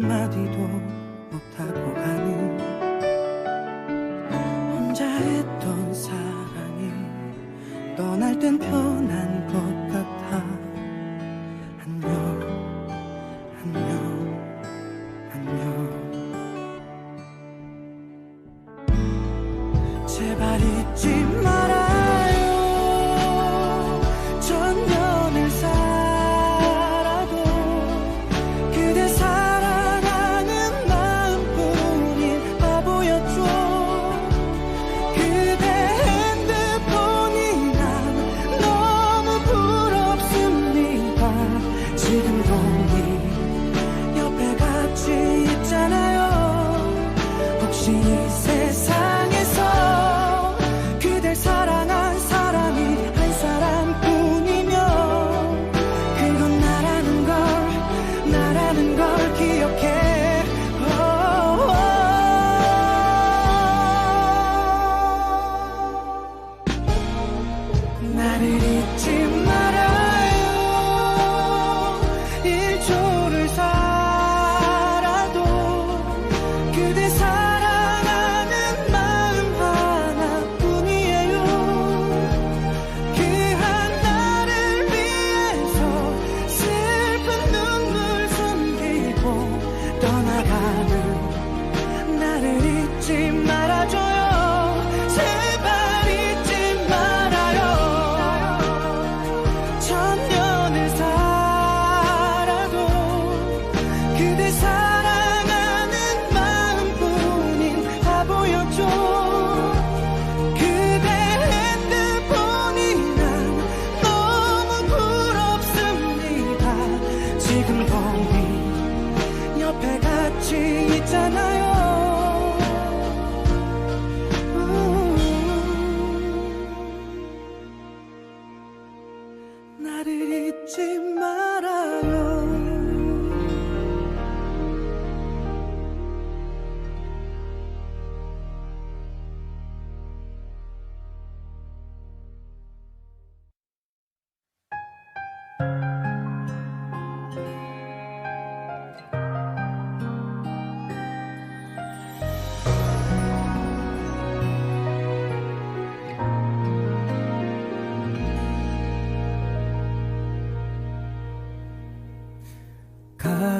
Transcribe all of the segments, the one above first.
马蹄多。see.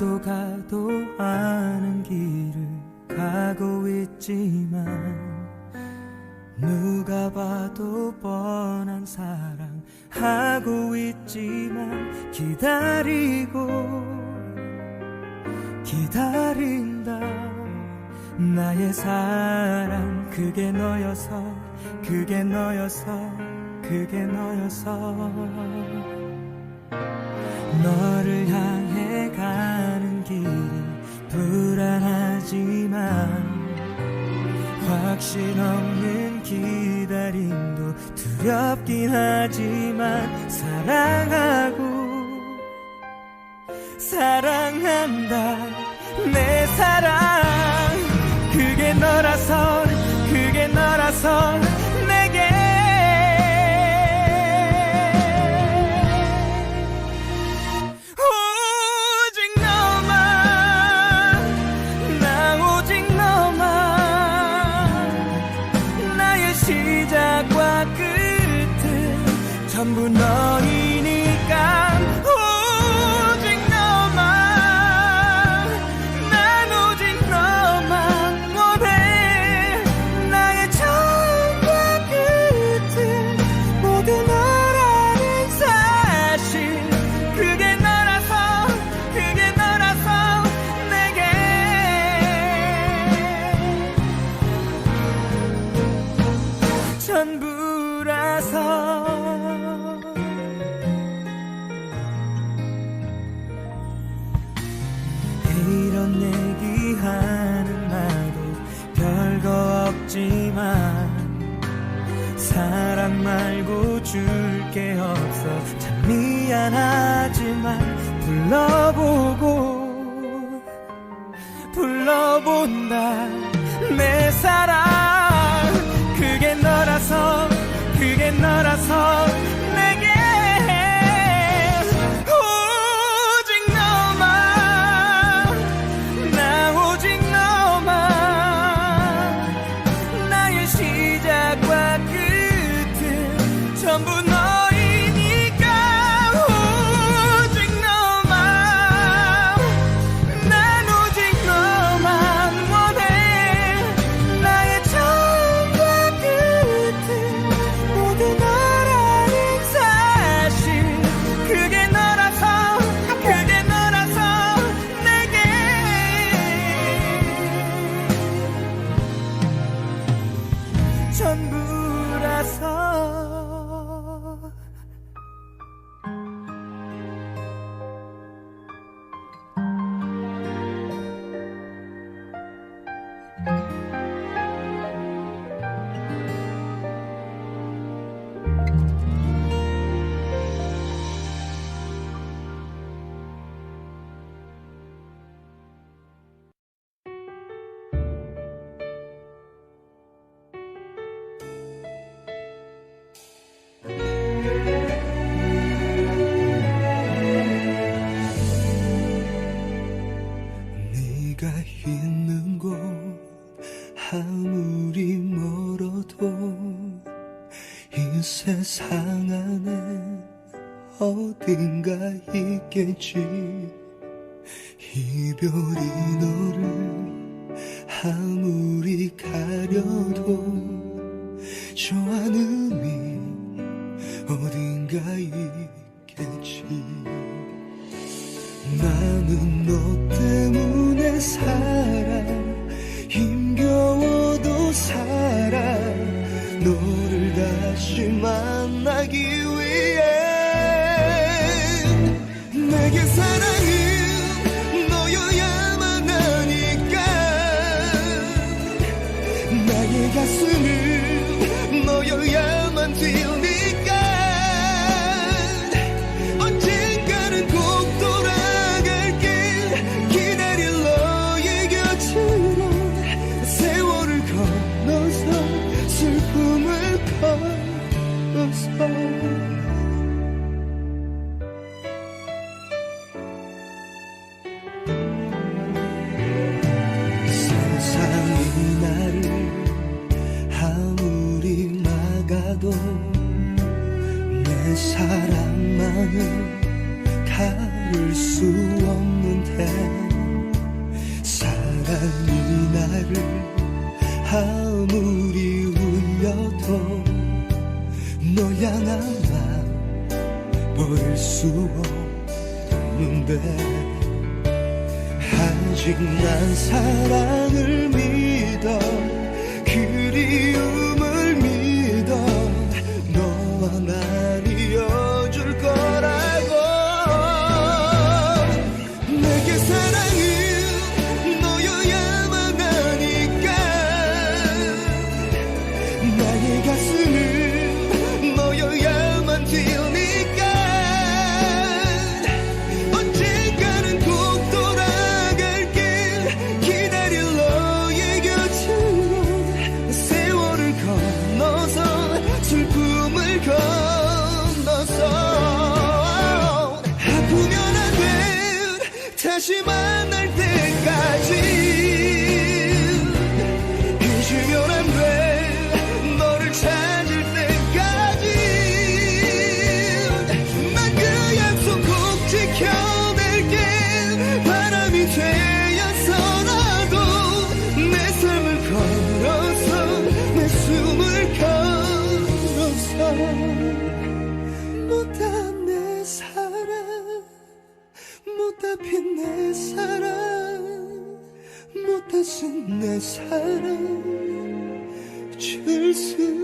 가도 가도 아는 길을 가고 있지만 누가 봐도 뻔한 사랑 하고 있지만 기다리고 기다린다. 나의 사랑 그게 너여서 그게 너여서 그게 너여서. 너를 향해 모르지만 확신 없는 기다림도 두렵긴 하지만 사랑하고 사랑한다. 내 사랑. 그게 너라서 그게 너라서 사랑 말고 줄게 없어. 참 미안하지만 불러보고 불러본다. 내 사랑. 能不能？ 알겠지. 이별이 너를 아무리 가려도 저 하늘이 어딘가 있겠지. 나는 너 때문에 살 따를 수 없는데 사랑이 나를 아무리 울려도 너야 나만 버릴 수 없는데 아직 난 사랑을 믿 다시 만날 때 것은 내 사랑 줄 수.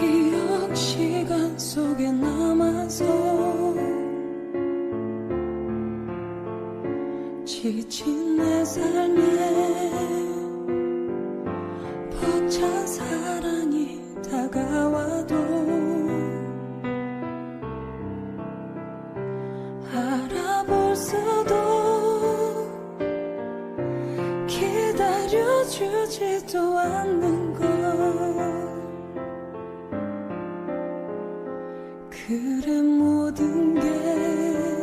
기억 시간 속에 남아서 지친 내 삶에 그래 모든 게